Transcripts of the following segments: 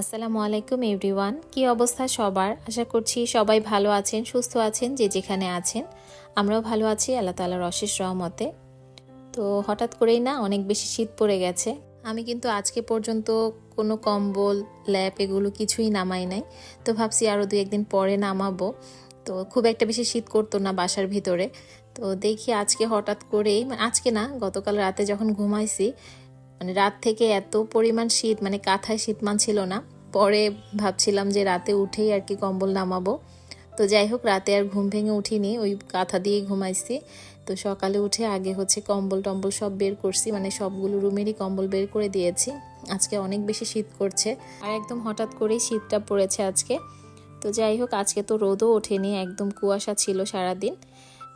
আসসালামু আলাইকুম, এভরিওয়ান। কি অবস্থা সবার? আশা করছি সবাই ভালো আছেন, সুস্থ আছেন, যে যেখানে আছেন। আমরাও ভালো আছি, আল্লাহ তালার অশেষ রহমতে। তো হঠাৎ করেই না অনেক বেশি শীত পড়ে গেছে। আমি কিন্তু আজকে পর্যন্ত কোনো কম্বল, ল্যাপ এগুলো কিছুই নামাই নাই। তো ভাবছি আরও দু একদিন পরে নামাবো। তো খুব একটা বেশি শীত করতো না বাসার ভিতরে। তো দেখি আজকে হঠাৎ করেই মানে আজকে না, গতকাল রাতে যখন ঘুমাইছি মানে রাত থেকে এত পরিমাণ শীত মানে কাঁথায় শীত ছিল না। পরে ভাবছিলাম যে রাতে উঠেই আর কি কম্বল নামাবো। তো যাই হোক, রাতে আর ঘুম ভেঙে উঠিনি, ওই কাঁথা দিয়েই ঘুমাইছি। তো সকালে উঠে আগে হচ্ছে কম্বল টম্বল সব বের করছি মানে সবগুলো রুমেরই কম্বল বের করে দিয়েছি। আজকে অনেক বেশি শীত করছে। আর একদম হঠাৎ করেই শীতটা পড়েছে আজকে। তো যাই হোক, আজকে তো রোদও ওঠেনি, একদম কুয়াশা ছিল সারাদিন।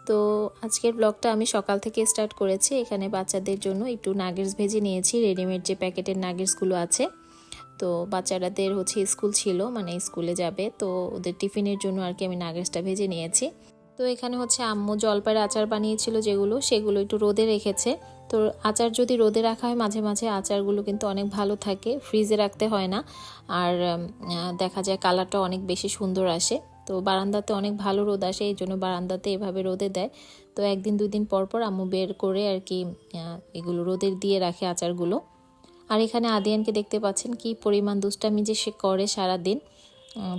তো আজকের ব্লগটা আমি সকাল থেকে স্টার্ট করেছি। এখানে বাচ্চাদের জন্য একটু নাগেটস ভেজে নিয়েছি। রেডিমেড যে প্যাকেটের নাগেটসগুলো আছে। তো বাচ্চারাদের হচ্ছে স্কুল ছিল মানে স্কুলে যাবে। তো ওদের টিফিনের জন্য আর কি আমি নাগেটসটা ভেজে নিয়েছি। তো এখানে হচ্ছে আম্মু জলপাইয়ের আচার বানিয়েছিল যেগুলো, সেগুলো একটু রোদে রেখেছে। তো আচার যদি রোদে রাখা হয়, মাঝে মাঝে আচারগুলো কিন্তু অনেক ভালো থাকে। ফ্রিজে রাখতে হয় না। আর দেখা যায় কালারটা অনেক বেশি সুন্দর আসে। তো বারান্দাতে অনেক ভালো রোদ আসে, এই জন্য বারান্দাতে এভাবে রোদে দেয়। তো একদিন, দুদিন পর পর আম্মু বের করে আর কি এগুলো রোদের দিয়ে রাখে আচারগুলো। আর এখানে আদিয়ানকে দেখতে পাচ্ছেন কি পরিমাণ দুষ্টামি যে সে করে সারাদিন।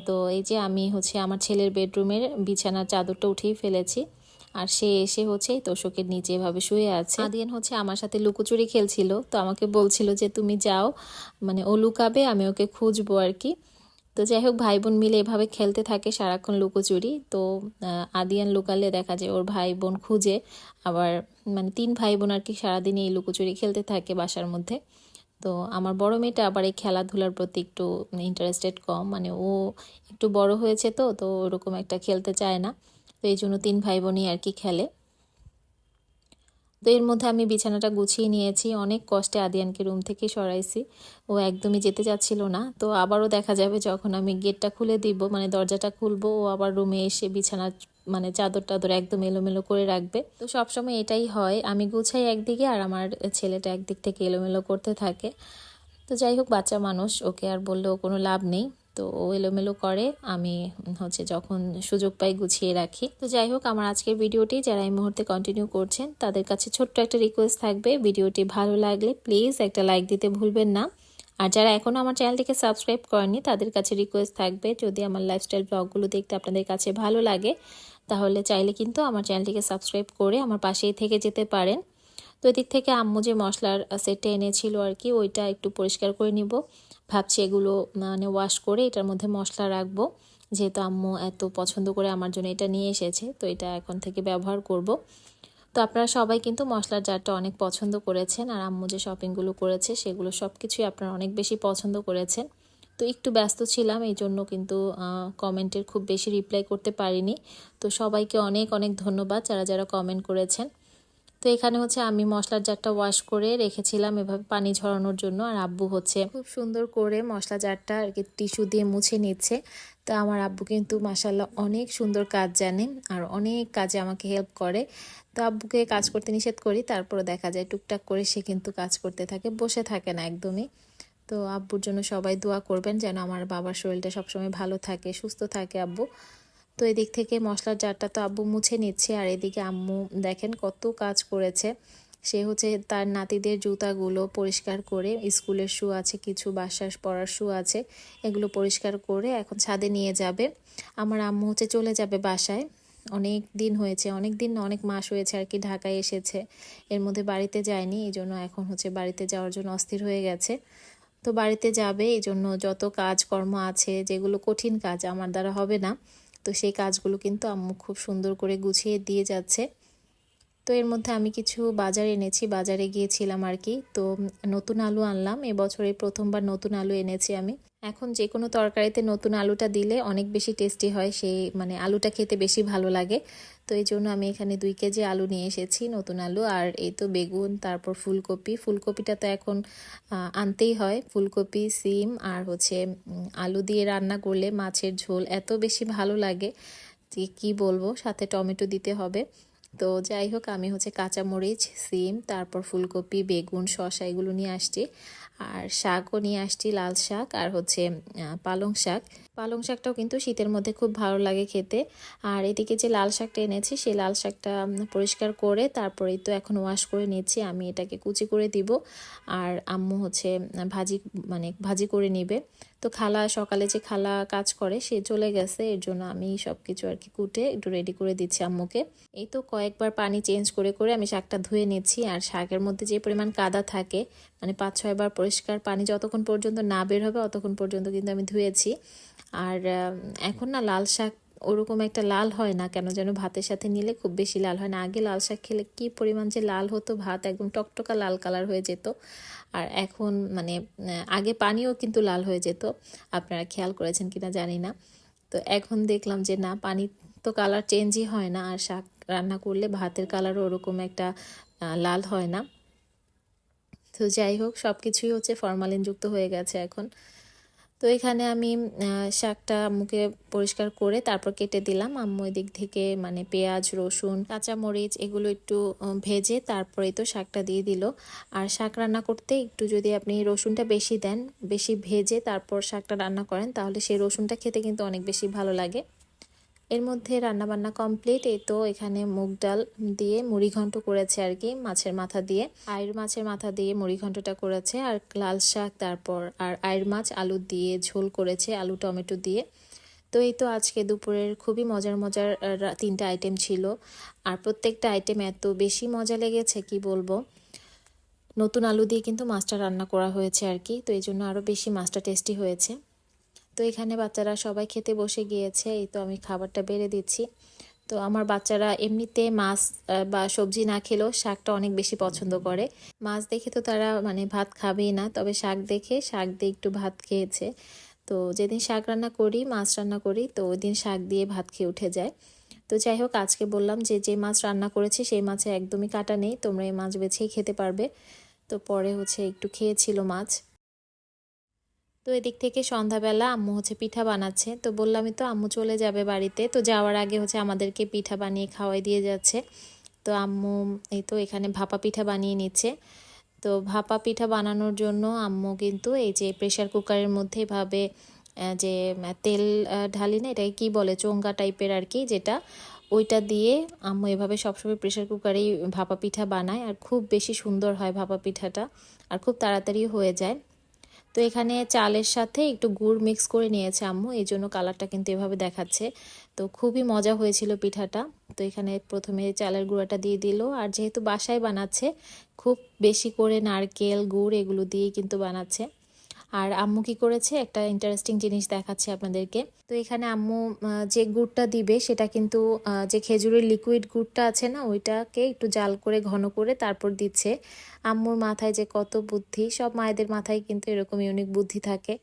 তো এই যে আমি হচ্ছে আমার ছেলের বেডরুমের বিছানার চাদরটা উঠিয়ে ফেলেছি। আর সে এসে হচ্ছে তোষকের নিচে এভাবে শুয়ে আছে। আদিয়ান হচ্ছে আমার সাথে লুকোচুরি খেলছিল, তো আমাকে বলছিল যে, তুমি যাও মানে ও লুকাবে, আমি ওকে খুঁজবো আর কি। তো যাই হোক ভাই বোন মিলে এভাবে খেলতে থাকে সারাক্ষণ লুকোচুরি। তো আদিয়ান লুকালে দেখা যায় ওর ভাই বোন খুঁজে, আবার মানে তিন ভাই বোন আর কি সারাদিন এই লুকোচুরি খেলতে থাকে বাসার মধ্যে। তো আমার বড় মেয়েটা আবার এই খেলাধুলার প্রতি একটু ইন্টারেস্টেড কম। মানে ও একটু বড় হয়েছে তো তো ওরকম একটা খেলতে চায় না। তো এই জন্য তিন ভাই বোনই আর কি খেলে। তো এর মধ্যে আমি বিছানাটা গুছিয়ে নিয়েছি। অনেক কষ্টে আদিয়ানকে রুম থেকে সরাইছি। ও একদমই যেতে যাচ্ছিল না। তো আবারও দেখা যাবে যখন আমি গেটটা খুলে দিব মানে দরজাটা খুলবো, ও আবার রুমে এসে বিছানা মানে চাদর টাদর একদম এলোমেলো করে রাখবে। তো সবসময় এটাই হয়। আমি গুছাই একদিকে আর আমার ছেলেটা একদিক থেকে এলোমেলো করতে থাকে। তো যাই হোক, বাচ্চা মানুষ, ওকে আর বললেও কোনো লাভ নেই। তো ও এলোমেলো করে, আমি হচ্ছে যখন সুযোগ পাই গুছিয়ে রাখি। তো যাই হোক, আমার আজকের ভিডিওটি যারা এই মুহূর্তে কন্টিনিউ করছেন, তাদের কাছে ছোট্ট একটা রিকোয়েস্ট থাকবে। ভিডিওটি ভালো লাগলে প্লিজ একটা লাইক দিতে ভুলবেন না। আর যারা এখনও আমার চ্যানেলটিকে সাবস্ক্রাইব করেনি তাদের কাছে রিকোয়েস্ট থাকবে, যদি আমার লাইফস্টাইল ব্লগগুলো দেখতে আপনাদের কাছে ভালো লাগে, তাহলে চাইলে কিন্তু আমার চ্যানেলটিকে সাবস্ক্রাইব করে আমার পাশেই থেকে যেতে পারেন। তো এদিক থেকে আম্মু যে মশলার সেটটা এনেছিল আর কি, ওইটা একটু পরিষ্কার করে নিব। ভাবছি এগুলো মানে ওয়াশ করে এটার মধ্যে মশলা রাখব। যেহেতু আম্মু এত পছন্দ করে আমার জন্য এটা নিয়ে এসেছে, তো এটা এখন থেকে ব্যবহার করব। তো আপনারা সবাই কিন্তু মশলার জারটা অনেক পছন্দ করেছেন আর আম্মু যে শপিংগুলো করেছে সেগুলো সব কিছুই আপনারা অনেক বেশি পছন্দ করেছেন। তো একটু ব্যস্ত ছিলাম, এই জন্য কিন্তু কমেন্টের খুব বেশি রিপ্লাই করতে পারিনি। তো সবাইকে অনেক অনেক ধন্যবাদ যারা যারা কমেন্ট করেছেন। তো এখানে হচ্ছে আমি মশলার জারটা ওয়াশ করে রেখেছিলাম এভাবে পানি ঝরানোর জন্য, আর আব্বু হচ্ছে খুব সুন্দর করে মশলা জারটা আর কি টিস্যু দিয়ে মুছে নিচ্ছে। তো আমার আব্বু কিন্তু মাসাল্লাহ অনেক সুন্দর কাজ জানে আর অনেক কাজে আমাকে হেল্প করে। তো আব্বুকে কাজ করতে নিষেধ করি তারপরে দেখা যায় টুকটাক করে সে কিন্তু কাজ করতে থাকে, বসে থাকে না একদমই। তো আব্বুর জন্য সবাই দোয়া করবেন যেন আমার বাবার শরীরটা সবসময় ভালো থাকে, সুস্থ থাকে আব্বু। তো এদিক থেকে মশলার জারটা তো আব্বু মুছে নিচ্ছে, আর এদিকে আম্মু দেখেন কত কাজ করেছে। সে হচ্ছে তার নাতিদের জুতাগুলো পরিষ্কার করে, স্কুলের শু আছে, কিছু বাসার পড়ার শু আছে, এগুলো পরিষ্কার করে এখন ছাদে নিয়ে যাবে। আমার আম্মু হচ্ছে চলে যাবে বাসায়। অনেক দিন হয়েছে, অনেক দিন অনেক মাস হয়েছে আর কি ঢাকায় এসেছে। এর মধ্যে বাড়িতে যায়নি, এই জন্য এখন হচ্ছে বাড়িতে যাওয়ার জন্য অস্থির হয়ে গেছে। তো বাড়িতে যাবে, এই জন্য যত কাজকর্ম আছে, যেগুলো কঠিন কাজ, আমার দ্বারা হবে না। তো সেই কাজগুলো কিন্তু আম্মু খুব সুন্দর করে গুছিয়ে দিয়ে যাচ্ছে। তো এর মধ্যে আমি কিছু বাজার এনেছি, বাজারে গিয়েছিলাম আর কি। তো নতুন আলু আনলাম, এবছরে প্রথমবার নতুন আলু এনেছি আমি। এখন যে কোনো তরকারিতে নতুন আলুটা দিলে অনেক বেশি টেস্টি হয়, সেই মানে আলুটা খেতে বেশি ভালো লাগে। তো এই জন্য আমি এখানে দুই কেজি আলু নিয়ে এসেছি, নতুন আলু। আর এই তো বেগুন, তারপর ফুলকপি। ফুলকপিটা তো এখন আনতেই হয়। ফুলকপি, সিম আর হচ্ছে আলু দিয়ে রান্না করলে মাছের ঝোল এত বেশি ভালো লাগে যে কী বলব, সাথে টমেটো দিতে হবে। তো যাই হোক, আমি হচ্ছে কাঁচামরিচ, সিম, তারপর ফুলকপি, বেগুন, শসা এগুলো নিয়ে আসছি। আর শাকও নিয়ে আসছি, লাল শাক আর হচ্ছে পালং শাক। পালং শাকটাও কিন্তু শীতের মধ্যে খুব ভালো লাগে খেতে। আর এদিকে যে লাল শাকটা এনেছি, সেই লাল শাকটা পরিষ্কার করে তারপরেই তো এখন ওয়াশ করে নিচ্ছি। আমি এটাকে কুচি করে দিব। আর আম্মু হচ্ছে, ভাজি মানে ভাজি করে নিবে। তো খালা সকালে যে খালা কাজ করে সে চলে গেছে, এর জন্য আমি সব কিছু আর কি কুটে একটু রেডি করে দিচ্ছি আম্মুকে। এই তো কয়েকবার পানি চেঞ্জ করে করে আমি শাকটা ধুয়ে নিচ্ছি আর শাকের মধ্যে যে পরিমাণ কাদা থাকে মানে পাঁচ ছয়বার পরিষ্কার পানি যতক্ষণ পর্যন্ত না বের হবে, অতক্ষণ পর্যন্ত কিন্তু আমি ধুয়েছি। আর এখন না লাল শাক ওরকম একটা লাল হয় না, কেন যেন ভাতের সাথে নিলে খুব বেশি লাল হয় না। আগে লাল শাক খেলে কী পরিমাণ যে লাল হতো, ভাত একদম টকটকা লাল কালার হয়ে যেত। আর এখন মানে আগে পানিও কিন্তু লাল হয়ে যেত। আপনারা খেয়াল করেছেন কিনা জানি না। তো এখন দেখলাম যে না, পানি তো কালার চেঞ্জই হয় না, আর শাক রান্না করলে ভাতের কালারও ওরকম একটা লাল হয় না। তো যাই হোক সব কিছুই হচ্ছে ফরমালিনযুক্ত হয়ে গেছে এখন। তো এখানে আমি শাকটা মুখে পরিষ্কার করে তারপর কেটে দিলাম। আম্মু দিক থেকে মানে পেঁয়াজ, রসুন, কাঁচামরিচ এগুলো একটু ভেজে তারপরে তো শাকটা দিয়ে দিল। আর শাক রান্না করতে একটু যদি আপনি রসুনটা বেশি দেন, বেশি ভেজে তারপর শাকটা রান্না করেন, তাহলে সেই রসুনটা খেতে কিন্তু অনেক বেশি ভালো লাগে। এর মধ্যে রান্নাবান্না কমপ্লিট এই তো এখানে মুগ ডাল দিয়ে মুড়ি ঘন্ট করেছে আর কি, মাছের মাথা দিয়ে। আয়ের মাছের মাথা দিয়ে মুড়ি ঘন্টটা করেছে আর লাল শাক তারপর, আর আয়ের মাছ আলু দিয়ে ঝোল করেছে আলু টমেটো দিয়ে। তো এই তো আজকে দুপুরের খুবই মজার মজার তিনটা আইটেম ছিল। আর প্রত্যেকটা আইটেম এত বেশি মজা লেগেছে, কি বলব? নতুন আলু দিয়ে কিন্তু মাছটা রান্না করা হয়েছে আর কি, তো এই জন্য আরও বেশি মাছটা টেস্টি হয়েছে। তো এখানে বাচ্চারা সবাই খেতে বসে গিয়েছে, এই তো আমি খাবারটা বেড়ে দিচ্ছি। তো আমার বাচ্চারা এমনিতে মাছ বা সবজি না খেলেও শাকটা অনেক বেশি পছন্দ করে। মাছ দেখে তো তারা মানে ভাত খাবেই না, তবে শাক দেখে, শাক দিয়ে একটু ভাত খেয়েছে। তো যেদিন শাক রান্না করি, মাছ রান্না করি, তো ওই দিন শাক দিয়ে ভাত খেয়ে উঠে যায়। তো যাই হোক, আজকে বললাম যে যে মাছ রান্না করেছি, সেই মাছে একদমই কাটা নেই, তোমরা এই মাছ বেছেই খেতে পারবে। তো পরে হচ্ছে একটু খেয়েছিল মাছ। তো এদিক থেকে সন্ধ্যাবেলা আম্মু হচ্ছে পিঠা বানাচ্ছে। তো বললামই তো আম্মু চলে যাবে বাড়িতে। তো যাওয়ার আগে হচ্ছে আমাদেরকে পিঠা বানিয়ে খাওয়াই দিয়ে যাচ্ছে। তো আম্মু এই তো এখানে ভাপা পিঠা বানিয়ে নিচ্ছে। তো ভাপা পিঠা বানানোর জন্য আম্মু কিন্তু এই যে প্রেশার কুকারের মধ্যে এভাবে যে তেল ঢালি না এটাকে কী বলে? চোঙ্গা টাইপের আর কি যেটা, ওইটা দিয়ে আম্মু এভাবে সবসময় প্রেশার কুকারেই ভাপা পিঠা বানায়। আর খুব বেশি সুন্দর হয় ভাপা পিঠাটা। আর খুব তাড়াতাড়ি হয়ে যায়। তো এখানে চালের সাথে একটু গুড় মিক্স করে নিয়েছে আম্মু, এই জন্য কালারটা কিন্তু এভাবে দেখাচ্ছে। তো খুবই মজা হয়েছিল পিঠাটা। তো এখানে প্রথমে চালের গুঁড়াটা দিয়ে দিল, আর যেহেতু বাসায় বানাচ্ছে, খুব বেশি করে নারকেল, গুড় এগুলো দিয়ে কিন্তু বানাচ্ছে। আর আম্মু কি করেছে? একটা ইন্টারেস্টিং জিনিস দেখাচ্ছে আপনাদেরকে। তো এখানে আম্মু যে গুড়টা দিবে, সেটা কিন্তু যে খেজুরের লিকুইড গুড়টা আছে না, ওইটাকে একটু জাল করে, ঘন করে তারপর দিচ্ছে। আম্মুর মাথায় যে কত বুদ্ধি, সব মায়েদের মাথায় কিন্তু এরকম ইউনিক বুদ্ধি থাকে।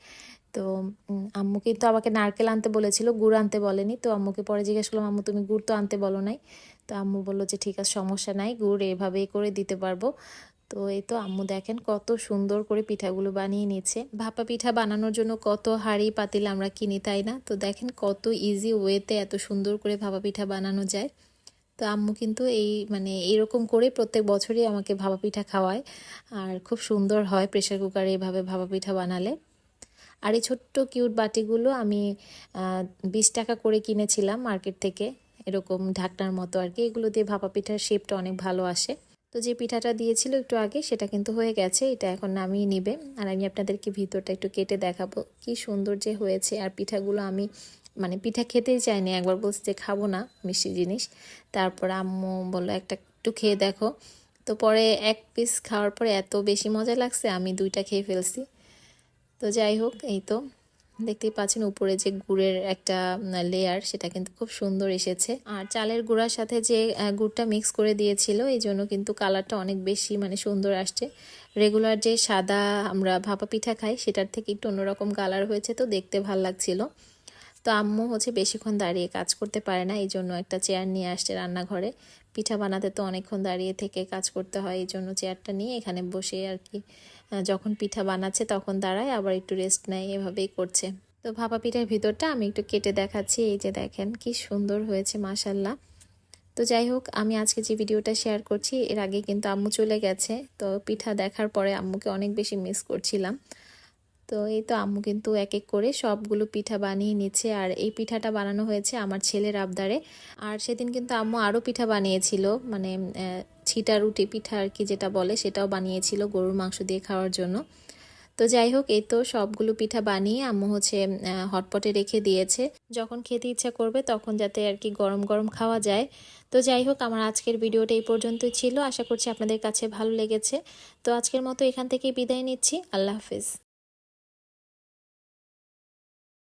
তো আম্মু কিন্তু আমাকে নারকেল আনতে বলেছিল, গুড় আনতে বলেনি। তো আম্মুকে পরে জিজ্ঞেস করলাম, আম্মু, তুমি গুড় তো আনতে বলো নাই? তো আম্মু বলল যে, ঠিক আছে, সমস্যা নাই, গুড় এভাবেই করে দিতে পারব। তো এই তো আম্মু দেখেন কত সুন্দর করে পিঠাগুলো বানিয়ে নিচ্ছে। ভাপা পিঠা বানানোর জন্য কত হাঁড়ি পাতিল আমরা কিনি, তাই না? তো দেখেন কত ইজি ওয়েতে এত সুন্দর করে ভাপা পিঠা বানানো যায়। তো আম্মু কিন্তু এই মানে এরকম করে প্রত্যেক বছরই আমাকে ভাপা পিঠা খাওয়ায়। আর খুব সুন্দর হয় প্রেশার কুকারে এভাবে ভাপা পিঠা বানালে। আর এই ছোট্ট কিউট বাটিগুলো আমি বিশ টাকা করে কিনেছিলাম মার্কেট থেকে। এরকম ঢাকনার মতো আর কি। এগুলো দিয়ে ভাপা পিঠার শেপটা অনেক ভালো আসে। তো যে পিঠাটা দিয়েছিল একটু আগে, সেটা কিন্তু হয়ে গেছে, এটা এখন নামিয়ে নিবে। আর আমি আপনাদেরকে ভিতরটা একটু কেটে দেখাবো, কি সুন্দর যে হয়েছে। আর পিঠাগুলো আমি মানে পিঠা খেতেই চাইনি, একবার বলছি যে খাব না, মিষ্টি জিনিস। তারপর আম্মু বলল, একটা একটু খেয়ে দেখো। তো পরে এক পিস খাওয়ার পরে এত বেশি মজা লাগছে, আমি দুইটা খেয়ে ফেলছি। তো যাই হোক, এই তো। দেখতেই পাচ্ছেন উপরে যে গুড়ের একটা লেয়ার সেটা কিন্তু খুব সুন্দর এসেছে। আর চালের গুঁড়ার সাথে যে গুড়টা মিক্স করে দিয়েছিল, এই জন্য কিন্তু কালারটা অনেক বেশি মানে সুন্দর আসছে। রেগুলার যে সাদা আমরা ভাপা পিঠা খাই, সেটার থেকে একটু অন্যরকম কালার হয়েছে, তো দেখতে ভালো লাগছিল। তো আম্মু হচ্ছে বেশিক্ষণ দাঁড়িয়ে কাজ করতে পারে না এই জন্য একটা চেয়ার নিয়ে আসছে রান্নাঘরে। পিঠা বানাতে তো অনেকক্ষণ দাঁড়িয়ে থেকে কাজ করতে হয় এই জন্য চেয়ারটা নিয়ে এখানে বসে আর কি যখন পিঠা বানাচ্ছে তখন দাঁড়ায়, আবার একটু রেস্ট নেয়, এভাবেই করছে। তো ভাপা পিঠার ভিতরটা আমি একটু কেটে দেখাচ্ছি, এই যে দেখেন কি সুন্দর হয়েছে মাসাল্লাহ তো তো যাই হোক, আমি আজকে যে ভিডিওটা শেয়ার করছি, এর আগে কিন্তু আম্মু চলে গেছে, তো পিঠা দেখার পরে আম্মুকে অনেক বেশি মিস করছিলাম। তো এই তো আম্মু কিন্তু এক এক করে সবগুলো পিঠা বানিয়ে নিচ্ছে। আর এই পিঠাটা বানানো হয়েছে আমার ছেলের আবদারে। আর সেদিন কিন্তু আম্মু আরও পিঠা বানিয়েছিল মানে ছিটা রুটি পিঠা আর কি যেটা বলে সেটাও বানিয়েছিল গরুর মাংস দিয়ে খাওয়ার জন্য। তো যাই হোক, এই তো সবগুলো পিঠা বানিয়ে আম্মু হচ্ছে হটপটে রেখে দিয়েছে। যখন খেতে ইচ্ছা করবে তখন যাতে আর কি গরম গরম খাওয়া যায়। তো যাই হোক, আমার আজকের ভিডিওটা এই পর্যন্তই ছিল। আশা করছি আপনাদের কাছে ভালো লেগেছে। তো আজকের মতো এখান থেকেই বিদায় নিচ্ছি। আল্লাহ হাফিজ।